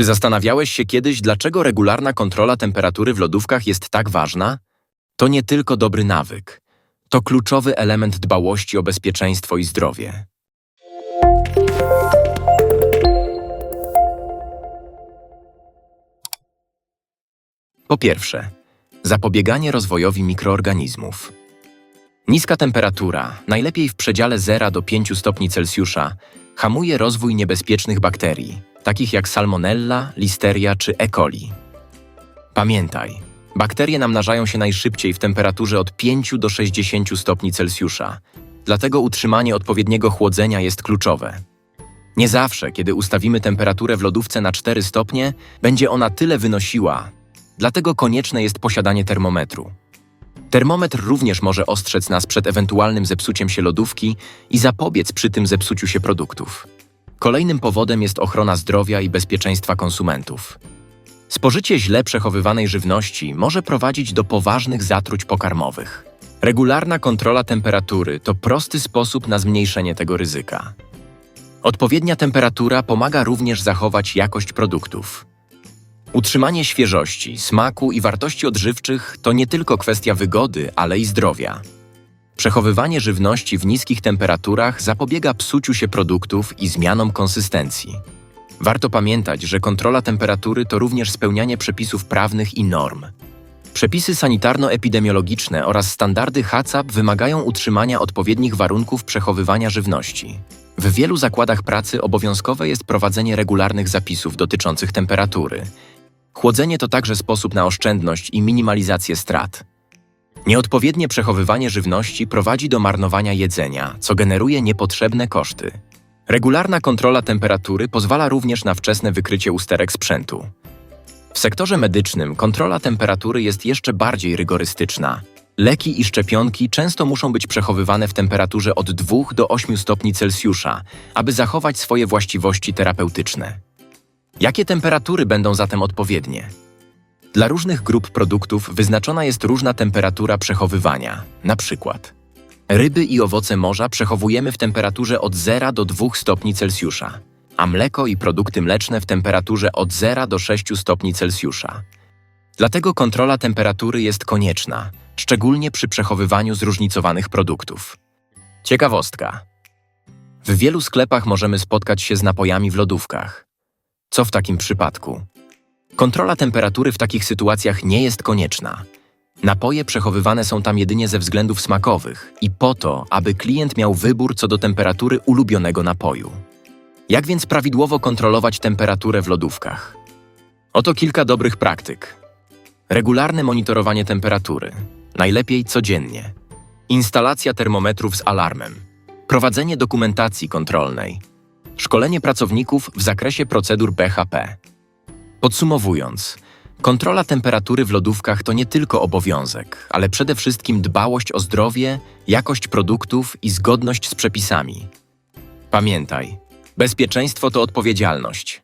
Czy zastanawiałeś się kiedyś, dlaczego regularna kontrola temperatury w lodówkach jest tak ważna? To nie tylko dobry nawyk. To kluczowy element dbałości o bezpieczeństwo i zdrowie. Po pierwsze, zapobieganie rozwojowi mikroorganizmów. Niska temperatura, najlepiej w przedziale 0 do 5 stopni Celsjusza, hamuje rozwój niebezpiecznych bakterii, takich jak salmonella, listeria czy E. coli. Pamiętaj, bakterie namnażają się najszybciej w temperaturze od 5 do 60 stopni Celsjusza, dlatego utrzymanie odpowiedniego chłodzenia jest kluczowe. Nie zawsze, kiedy ustawimy temperaturę w lodówce na 4 stopnie, będzie ona tyle wynosiła, dlatego konieczne jest posiadanie termometru. Termometr również może ostrzec nas przed ewentualnym zepsuciem się lodówki i zapobiec przy tym zepsuciu się produktów. Kolejnym powodem jest ochrona zdrowia i bezpieczeństwa konsumentów. Spożycie źle przechowywanej żywności może prowadzić do poważnych zatruć pokarmowych. Regularna kontrola temperatury to prosty sposób na zmniejszenie tego ryzyka. Odpowiednia temperatura pomaga również zachować jakość produktów. Utrzymanie świeżości, smaku i wartości odżywczych to nie tylko kwestia wygody, ale i zdrowia. Przechowywanie żywności w niskich temperaturach zapobiega psuciu się produktów i zmianom konsystencji. Warto pamiętać, że kontrola temperatury to również spełnianie przepisów prawnych i norm. Przepisy sanitarno-epidemiologiczne oraz standardy HACCP wymagają utrzymania odpowiednich warunków przechowywania żywności. W wielu zakładach pracy obowiązkowe jest prowadzenie regularnych zapisów dotyczących temperatury. Chłodzenie to także sposób na oszczędność i minimalizację strat. Nieodpowiednie przechowywanie żywności prowadzi do marnowania jedzenia, co generuje niepotrzebne koszty. Regularna kontrola temperatury pozwala również na wczesne wykrycie usterek sprzętu. W sektorze medycznym kontrola temperatury jest jeszcze bardziej rygorystyczna. Leki i szczepionki często muszą być przechowywane w temperaturze od 2 do 8 stopni Celsjusza, aby zachować swoje właściwości terapeutyczne. Jakie temperatury będą zatem odpowiednie? Dla różnych grup produktów wyznaczona jest różna temperatura przechowywania. Na przykład ryby i owoce morza przechowujemy w temperaturze od 0 do 2 stopni Celsjusza, a mleko i produkty mleczne w temperaturze od 0 do 6 stopni Celsjusza. Dlatego kontrola temperatury jest konieczna, szczególnie przy przechowywaniu zróżnicowanych produktów. Ciekawostka. W wielu sklepach możemy spotkać się z napojami w lodówkach. Co w takim przypadku? Kontrola temperatury w takich sytuacjach nie jest konieczna. Napoje przechowywane są tam jedynie ze względów smakowych i po to, aby klient miał wybór co do temperatury ulubionego napoju. Jak więc prawidłowo kontrolować temperaturę w lodówkach? Oto kilka dobrych praktyk. Regularne monitorowanie temperatury, najlepiej codziennie. Instalacja termometrów z alarmem. Prowadzenie dokumentacji kontrolnej. Szkolenie pracowników w zakresie procedur BHP. Podsumowując, kontrola temperatury w lodówkach to nie tylko obowiązek, ale przede wszystkim dbałość o zdrowie, jakość produktów i zgodność z przepisami. Pamiętaj, bezpieczeństwo to odpowiedzialność.